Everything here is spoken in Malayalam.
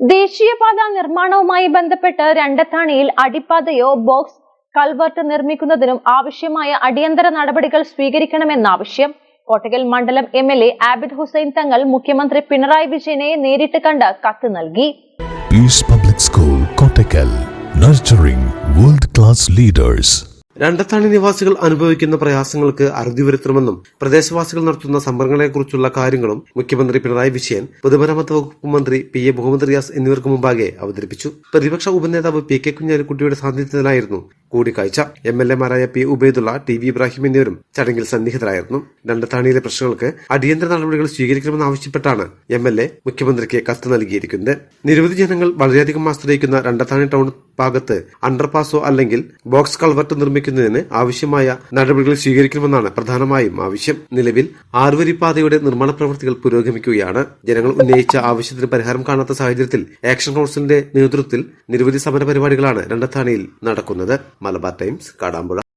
ദേശീയപാത നിർമ്മാണവുമായി ബന്ധപ്പെട്ട് രണ്ടത്താണിയിൽ അടിപ്പാതയോ ബോക്സ് കൾവർട്ട് നിർമ്മിക്കുന്നതിനും ആവശ്യമായ അടിയന്തര നടപടികൾ സ്വീകരിക്കണമെന്ന ആവശ്യം കോട്ടകൽ മണ്ഡലം M L A Abid Hussain Thangal മുഖ്യമന്ത്രി പിണറായി വിജയനെ നേരിട്ട് കണ്ട് കത്ത് നൽകി public school Kottakkal nurturing world-class leaders. രണ്ടത്താണി നിവാസികൾ അനുഭവിക്കുന്ന പ്രയാസങ്ങൾക്ക് അറുതി വരുത്തണമെന്നും പ്രദേശവാസികൾ നടത്തുന്ന സമരങ്ങളെക്കുറിച്ചുള്ള കാര്യങ്ങളും മുഖ്യമന്ത്രി പിണറായി വിജയൻ പൊതുമരാമത്ത് വകുപ്പ് മന്ത്രി പി എ മുഹമ്മദ് റിയാസ് എന്നിവർക്ക് മുമ്പാകെ അവതരിപ്പിച്ചു. പ്രതിപക്ഷ ഉപനേതാവ് പി കെ കുഞ്ഞാലിക്കുട്ടിയുടെ സാന്നിധ്യത്തിലായിരുന്നു കൂടിക്കാഴ്ച. M L എമാരായ P Ubaidulla T V Ibrahim എന്നിവരും ചടങ്ങിൽ സന്നിഹിതരായിരുന്നു. രണ്ടത്താണിയിലെ പ്രശ്നങ്ങൾക്ക് അടിയന്തര നടപടികൾ സ്വീകരിക്കണമെന്നാവശ്യപ്പെട്ടാണ് എം എൽ എ മുഖ്യമന്ത്രിക്ക് കത്ത് നൽകിയിരിക്കുന്നത്. നിരവധി ജനങ്ങൾ വളരെയധികം ആശ്രയിക്കുന്ന രണ്ടത്താണി ടൗൺ ഭാഗത്ത് അണ്ടർപാസോ അല്ലെങ്കിൽ ബോക്സ് കൾവർട്ട് നിർമ്മിക്കുന്നതിന് ആവശ്യമായ നടപടികൾ സ്വീകരിക്കണമെന്നാണ് പ്രധാനമായും ആവശ്യം. നിലവിൽ ആറുവരിപ്പാതയുടെ നിർമ്മാണ പ്രവൃത്തികൾ പുരോഗമിക്കുകയാണ്. ജനങ്ങൾ ഉന്നയിച്ച ആവശ്യത്തിന് പരിഹാരം കാണാത്ത സാഹചര്യത്തിൽ ആക്ഷൻ കൌൺസിലിന്റെ നേതൃത്വത്തിൽ നിരവധി സമര പരിപാടികളാണ് രണ്ടത്താണിയിൽ നടക്കുന്നത്. മലബാർ ടൈംസ് കാടാമ്പുഴ.